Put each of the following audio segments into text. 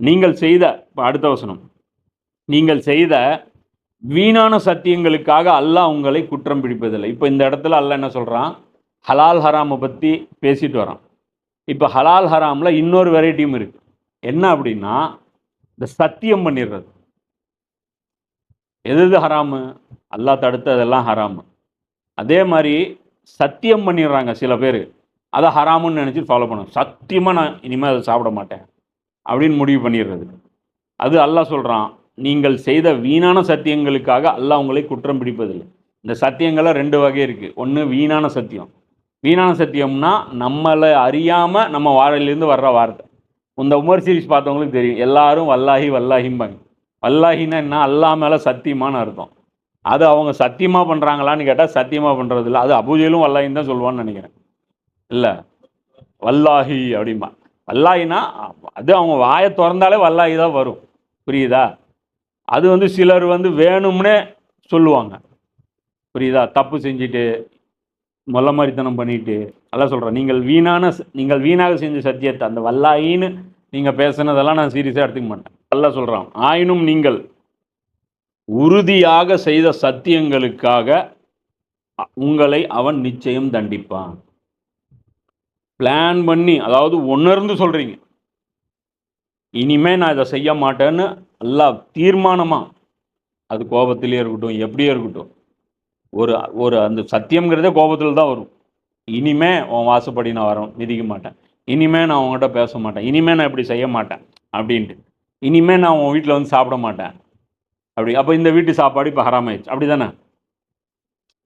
நீங்கள் செய்த அடுத்த வசனம். நீங்கள் செய்த வீணான சத்தியங்களுக்காக அல்லாஹ் உங்களை குற்றம் பிடிப்பதில்லை. இப்போ இந்த இடத்துல அல்லாஹ் என்ன சொல்கிறான் ஹலால் ஹராமை பற்றி பேசிட்டு வரான். இப்போ ஹலால் ஹராமில் இன்னொரு வெரைட்டியும் இருக்குது என்ன அப்படின்னா இந்த சத்தியம் பண்ணிடுறது எது எது ஹராமு? அல்லாஹ் தடுத்ததெல்லாம் ஹராமு. அதே மாதிரி சத்தியம் பண்ணிடுறாங்க சில பேர். அதை ஹராமுன்னு நினச்சி ஃபாலோ பண்ணும் சத்தியமாக நான் இனிமேல் அதை சாப்பிட மாட்டேன். அப்படின்னு முடிவு பண்ணிடுறது. அது அல்லாஹ் சொல்கிறான் நீங்கள் செய்த வீணான சத்தியங்களுக்காக அல்லாஹ் உங்களை குற்றம் பிடிப்பதில்லை. இந்த சத்தியங்களை ரெண்டு வகை இருக்குது ஒன்று வீணான சத்தியம். வீணான சத்தியம்னா நம்மளை அறியாமல் நம்ம வாழையிலேருந்து வர்ற வார்த்தை. இந்த உமர் சீரிஸ் பார்த்தவங்களுக்கு தெரியும் எல்லாரும் வல்லாஹி வல்லாஹிம்பாங்க. வல்லாஹின்னா என்ன? அல்லா மேலே சத்தியமானு அர்த்தம். அது அவங்க சத்தியமாக பண்ணுறாங்களான்னு கேட்டால் சத்தியமாக பண்ணுறதில்ல அது அபூஜையிலும் வல்லாஹின்னு தான் சொல்லுவான்னு நினைக்கிறேன். இல்லை? வல்லாஹி அப்படிம்பா. வல்லாயினா அது அவங்க வாயை திறந்தாலே வல்லாயி தான் வரும். புரியுதா? அது வந்து சிலர் வந்து வேணும்னே சொல்லுவாங்க. புரியுதா? தப்பு செஞ்சுட்டு மொல்ல மாதிரித்தனம் பண்ணிட்டு எல்லாம் சொல்கிறேன் நீங்கள் வீணான நீங்கள் வீணாக செஞ்ச சத்தியத்தை அந்த வல்லாயின்னு நீங்கள் பேசுனதெல்லாம் நான் சீரியஸாக எடுத்துக்க மாட்டேன். நல்லா சொல்கிறான் ஆயினும் நீங்கள் உறுதியாக செய்த சத்தியங்களுக்காக உங்களை அவன் நிச்சயம் தண்டிப்பான். பிளான் பண்ணி அதாவது உணர்ந்து சொல்கிறீங்க இனிமேல் நான் இதை செய்ய மாட்டேன்னு நல்லா தீர்மானமாக அது கோபத்திலே இருக்கட்டும் எப்படியே இருக்கட்டும். ஒரு ஒரு அந்த சத்தியம்ங்கிறதே கோபத்தில் தான் வரும். இனிமே உன் வாசப்படி நான் வரோம் மிதிக்க மாட்டேன். இனிமே நான் உங்ககிட்ட பேச மாட்டேன். இனிமே நான் இப்படி செய்ய மாட்டேன். அப்படின்ட்டு. இனிமே நான் உன் வீட்டில் வந்து சாப்பிட மாட்டேன். அப்படி அப்போ இந்த வீட்டு சாப்பாடு இப்போ ஹராமாயிடுச்சு. அப்படி தானே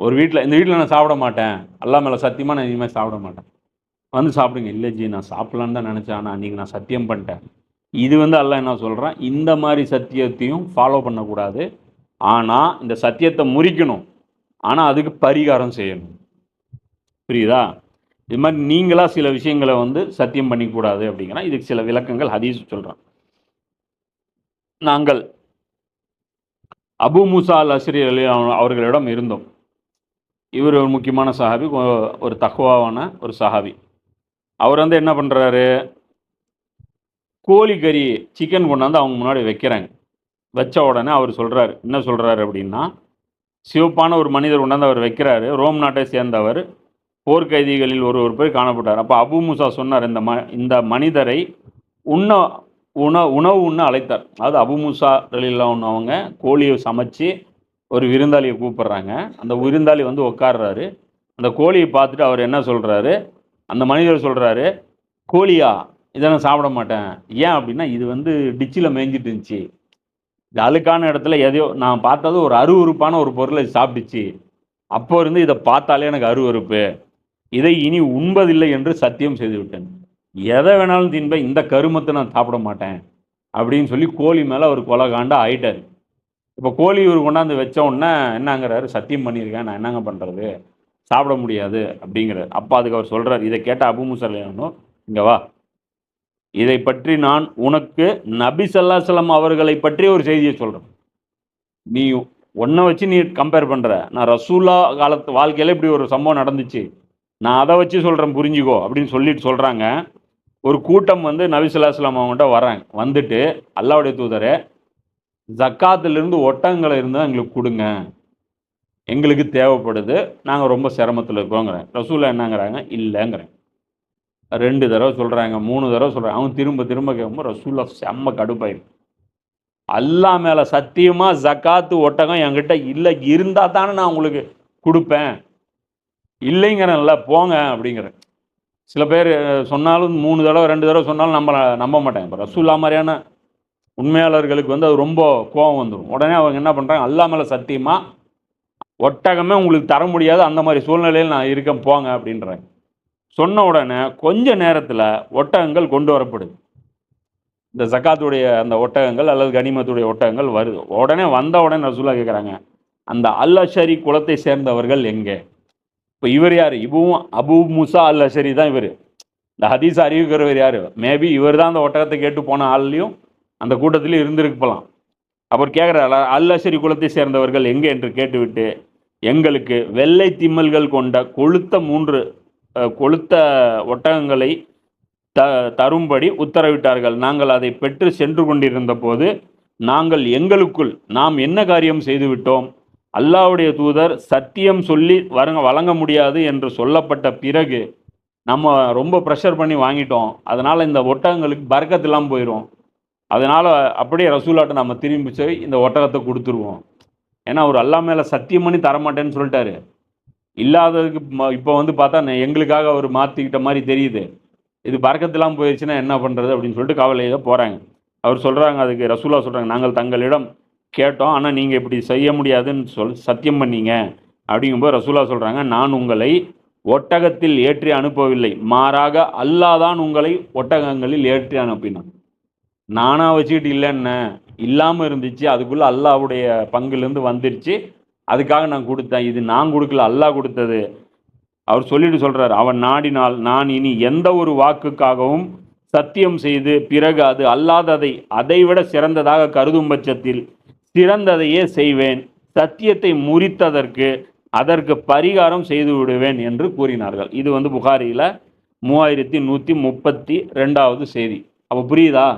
ஒரு வீட்டில் இந்த வீட்டில் நான் சாப்பிட மாட்டேன். அல்லா மேலே சத்தியமாக நான் இனிமேல் சாப்பிட மாட்டேன். வந்து சாப்பிடுங்க. இல்லை ஜி நான் சாப்பிட்லான்னு தான் நினச்சேன். ஆனால் அன்றைக்கி நான் சத்தியம் பண்ணிட்டேன். இது வந்து அல்ல என்ன சொல்கிறேன் இந்த மாதிரி சத்தியத்தையும் ஃபாலோ பண்ணக்கூடாது. ஆனால் இந்த சத்தியத்தை முறிக்கணும். ஆனால் அதுக்கு பரிகாரம் செய்யணும். புரியுதா? இது மாதிரி நீங்களாக சில விஷயங்களை வந்து சத்தியம் பண்ணிக்கூடாது அப்படிங்கிறா இதுக்கு சில விளக்கங்கள் ஹதீஸ் சொல்கிறேன் நாங்கள் அபு மூசா அல் அஸ்ரி அலி அவர்களிடம் இருந்தோம். இவர் ஒரு முக்கியமான சஹாபி ஒரு தக்குவாவான ஒரு சஹாபி. அவர் வந்து என்ன பண்ணுறாரு கோழி கறி சிக்கன் கொண்டாந்து அவங்க முன்னாடி வைக்கிறாங்க. வச்ச உடனே அவர் சொல்கிறாரு என்ன சொல்கிறாரு அப்படின்னா சிவப்பான ஒரு மனிதர் கொண்டாந்து அவர் வைக்கிறாரு. ரோம் நாட்டை சேர்ந்தவர். போர்க்கைதிகளில் ஒரு ஒரு பேர் காணப்பட்டார். அப்போ அபு மூசா சொன்னார் இந்த ம இந்த மனிதரை உண்ண உண உணவு உண்ண அழைத்தார். அதாவது அபு மூசா ரலில்லாஹு அவங்க கோழியை சமைச்சு ஒரு விருந்தாளியை கூப்பிட்றாங்க. அந்த விருந்தாளி வந்து உட்காடுறாரு அந்த கோழியை பார்த்துட்டு அவர் என்ன சொல்கிறாரு அந்த மனிதர் சொல்கிறாரு கோழியா இதை நான் சாப்பிட மாட்டேன். ஏன் அப்படின்னா இது வந்து டிச்சில் மேய்ஞ்சிட்டு இருந்துச்சு. இது அழுக்கான இடத்துல எதையோ நான் பார்த்தது ஒரு அருவருப்பான ஒரு பொருளை இது சாப்பிட்டுச்சு. அப்போ இருந்து இதை பார்த்தாலே எனக்கு அருவருப்பு. இதை இனி உண்பதில்லை என்று சத்தியம் செய்து விட்டேன் எதை வேணாலும் தின்பேன் இந்த கருமத்தை நான் சாப்பிட மாட்டேன் அப்படின்னு சொல்லி கோழி மேலே அவர் கொலை காண்டா ஆயிட்டார். இப்போ கோழி இவர் கொண்டாந்து வச்ச உடனே என்னங்கிறாரு சத்தியம் பண்ணியிருக்கேன் நான் என்னங்க பண்ணுறது சாப்பிட முடியாது அப்படிங்கிறார் அப்போ அதுக்கு அவர் சொல்கிறார் இதை கேட்ட அபு முசல்யானும் இங்கே வா. இதை பற்றி நான் உனக்கு நபி ஸல்லல்லாஹு அவர்களை பற்றி ஒரு செய்தியை சொல்கிறேன் நீ ஒன்றை வச்சு நீ கம்பேர் பண்ணுற நான் ரசூல்லா காலத்து வாழ்க்கையில் இப்படி ஒரு சம்பவம் நடந்துச்சு. நான் அதை வச்சு சொல்கிறேன் புரிஞ்சுக்கோ அப்படின்னு சொல்லிட்டு சொல்கிறாங்க ஒரு கூட்டம் வந்து நபி அவங்கள்ட்ட அலைஹி வராங்க வந்துட்டு அல்லாவுடைய தூதரே ஜக்காத்துலேருந்து ஒட்டகங்களை இருந்தால் எங்களுக்கு கொடுங்க. எங்களுக்கு தேவைப்படுது நாங்கள் ரொம்ப சிரமத்தில் இருக்கோங்கிறேன். ரசூலா என்னங்கிறாங்க? இல்லைங்கிறேன். ரெண்டு தடவை சொல்கிறாங்க மூணு தடவை சொல்கிறாங்க அவங்க திரும்ப திரும்ப கேட்கும்போது ரசூலா செம்ம கடுப்பாயிருக்கு அல்லா மேலே சத்தியமாக ஜக்காத்து ஒட்டகம் என்கிட்ட இல்லை இருந்தால் தானே நான் உங்களுக்கு கொடுப்பேன். இல்லைங்கிறேன்ல போங்க அப்படிங்கிறேன். சில பேர் சொன்னாலும் மூணு தடவை ரெண்டு தடவை சொன்னாலும் நம்ம நம்ப மாட்டேன் இப்போ ரசூல்லா மாதிரியான உண்மையாளர்களுக்கு வந்து அது ரொம்ப கோபம் வந்துடும் உடனே அவங்க என்ன பண்ணுறாங்க அல்லா மேலே சத்தியமாக ஒட்டகமே உங்களுக்கு தர முடியாது அந்த மாதிரி சூழ்நிலையில் நான் இருக்கேன் போங்க அப்படின்றாங்க. சொன்ன உடனே கொஞ்ச நேரத்தில் ஒட்டகங்கள் கொண்டு வரப்படுது. இந்த ஜக்காத்துடைய அந்த ஒட்டகங்கள் அல்லது கனிமத்துடைய ஒட்டகங்கள் வருது. உடனே வந்த உடனே ரசூலா கேட்குறாங்க அந்த அல் அஷரி குலத்தை சேர்ந்தவர்கள் எங்கே? இப்போ இவர் யார்? இபுவும் அபு முசா அல் அஷரி தான் இவர். இந்த ஹதீஸ் அறிவிக்கிறவர் யார்? மேபி இவர் தான் அந்த ஒட்டகத்தை கேட்டு போன ஆள்லையும் அந்த கூட்டத்திலையும் இருந்திருக்கலாம் அப்புறம் கேட்குறாரு அல் அஷரி குலத்தை சேர்ந்தவர்கள் எங்கே என்று கேட்டுவிட்டு எங்களுக்கு வெள்ளை திம்மல்கள் கொண்ட கொளுத்த மூன்று கொளுத்த ஒட்டகங்களை த தரும்படி உத்தரவிட்டார்கள். நாங்கள் அதை பெற்று சென்று கொண்டிருந்த போது நாங்கள் எங்களுக்குள் நாம் என்ன காரியம் செய்துவிட்டோம்? அல்லாவுடைய தூதர் சத்தியம் சொல்லி வரங்க வழங்க முடியாது என்று சொல்லப்பட்ட பிறகு நம்ம ரொம்ப ப்ரெஷர் பண்ணி வாங்கிட்டோம். அதனால் இந்த ஒட்டகங்களுக்கு பறக்கத்தெல்லாம் போயிடும் அதனால் அப்படியே ரசூலாட்டை நம்ம திரும்பி போய் இந்த ஒட்டகத்தை கொடுத்துருவோம். ஏன்னா அவர் அல்லா மேலே சத்தியம் பண்ணி தரமாட்டேன்னு சொல்லிட்டாரு. இல்லாததுக்கு இப்போ வந்து பார்த்தா எங்களுக்காக அவர் மாற்றிக்கிட்ட மாதிரி தெரியுது. இது பறக்கத்தெல்லாம் போயிடுச்சுன்னா என்ன பண்ணுறது அப்படின்னு சொல்லிட்டு கவலையில் போகிறாங்க அவர் சொல்கிறாங்க அதுக்கு ரசூலா சொல்கிறாங்க நாங்கள் தங்களிடம் கேட்டோம். ஆனால் நீங்கள் இப்படி செய்ய முடியாதுன்னு சொல் சத்தியம் பண்ணீங்க. அப்படிங்கும்போது ரசூலா சொல்கிறாங்க நான் உங்களை ஒட்டகத்தில் ஏற்றி அனுப்பவில்லை. மாறாக அல்லாஹ் தான் உங்களை ஒட்டகங்களில் ஏற்றி அனுப்பினான். நானாக வச்சுக்கிட்டு இல்லைன்னு இல்லாமல் இருந்துச்சு. அதுக்குள்ளே அல்லாஹ்வுடைய பங்குலேருந்து வந்துருச்சு. அதுக்காக நான் கொடுத்தேன். இது நான் கொடுக்கல அல்லாஹ் கொடுத்தது. அவர் சொல்லிட்டு சொல்கிறார் அவன் நாடினால் நான் இனி எந்த ஒரு வாக்குக்காகவும் சத்தியம் செய்து பிறகு அது அல்லாததை அதைவிட சிறந்ததாக கருதும் பட்சத்தில் சிறந்ததையே செய்வேன். சத்தியத்தை முறித்ததற்கு அதற்கு பரிகாரம் செய்து விடுவேன் என்று கூறினார்கள். இது வந்து புகாரியில் மூவாயிரத்தி நூற்றி முப்பத்தி ரெண்டாவது செய்தி. அப்போ புரியுதா?